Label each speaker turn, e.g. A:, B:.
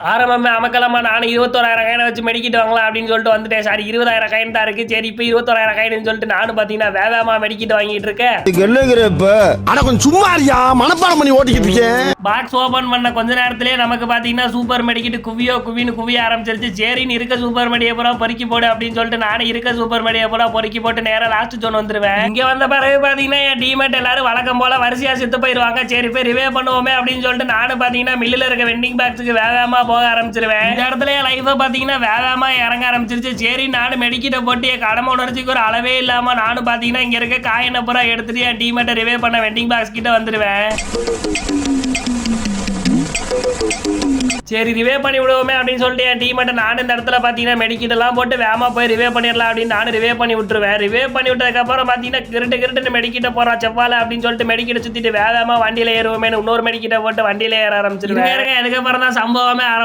A: ஆரம்பமே அமக்கலமா நானும் இருபத்தோராயிரம் காயினை வச்சு மெடிக்கிட்டு வாங்கலாம் அப்படின்னு சொல்லிட்டு வந்துட்டேன் சாரி. இருபதாயிரம் காயின் தான் இருக்கு. சரி இப்போ இருபத்தோராயிரம் காயின்னு சொல்லிட்டு நானும் பார்த்தீங்கன்னா வேகமா மெடிக்கிட்டு வாங்கிட்டு இருக்கேன்.
B: என்னங்கிற இப்ப? ஆனா கொஞ்சம் சும்மா இருக்கியா மனப்பாடம் பண்ணி ஓட்டிக்கிட்டு இருக்கேன்
A: பாக்ஸ் ஓபன் பண்ண கொஞ்ச நேரத்திலே நமக்கு பாத்தீங்கன்னா சூப்பர் மெடிக்கிட்டு குவியோ குவின்னு குவிய ஆரம்பிச்சிருச்சு. சரின்னு இருக்க சூப்பர் மெடியை பூரா பொறுக்கி போடு அப்படின்னு சொல்லிட்டு நானும் இருக்க சூப்பர் மெடியை பூரா பொறுக்கி போட்டு நேரா லாஸ்ட் ஜோன் வந்துருவேன். இங்க வந்த பிறகு பாத்தீங்கன்னா என் டீமேட் எல்லாரும் வழக்கம் போல வரிசையா செத்து போயிருவாங்க. சரி போய் ரிவே பண்ணுவோமே அப்படின்னு சொல்லிட்டு நானும் பாத்தீங்கன்னா மில்லில் இருக்க வெண்டிங் பாக்ஸுக்கு வேகமா போக ஆரம்பிச்சிருவேன். இந்த இடத்துல என் லைஃபை பாத்தீங்கன்னா வேகமா இறங்க ஆரம்பிச்சிருச்சு. சரி நானும் மெடிக்கிட்ட போட்டு என் கடமை உணர்ச்சிக்கு ஒரு அளவே இல்லாம நானும் பாத்தீங்கன்னா இங்க இருக்க காயினை பூரா எடுத்துட்டு என் டீமேட்டை ரிவே பண்ண வெண்டிங் பாக்ஸ் கிட்ட வந்துருவேன். சரி ரிவே பண்ணி விடுவோமே அப்படின்னு சொல்லிட்டு என் டீமெட்டை நானும் இந்த இடத்துல பார்த்தீங்கன்னா மெடிக்கிட்டெல்லாம் போட்டு வேமா போய் ரிவே பண்ணிடலாம் அப்படின்னு நானும் ரிவே பண்ணி விட்டுருவேன். ரிவே பண்ணி விட்டதுக்கப்புறம் பார்த்தீங்கன்னா கிருட்டு கிருட்டுன்னு மெடிக்கிட்ட போகிறான் செவ்வால அப்படின்னு சொல்லிட்டு மெடிக்கிட்ட சுற்றிட்டு வேகமாக வண்டியில் ஏறுவோமே இன்னொரு மெடிக்கிட்ட போட்டு வண்டியில் ஏற ஆரம்பிச்சிருவேன். அதுக்கப்புறம் தான் சம்பவமே ஆரம்பம்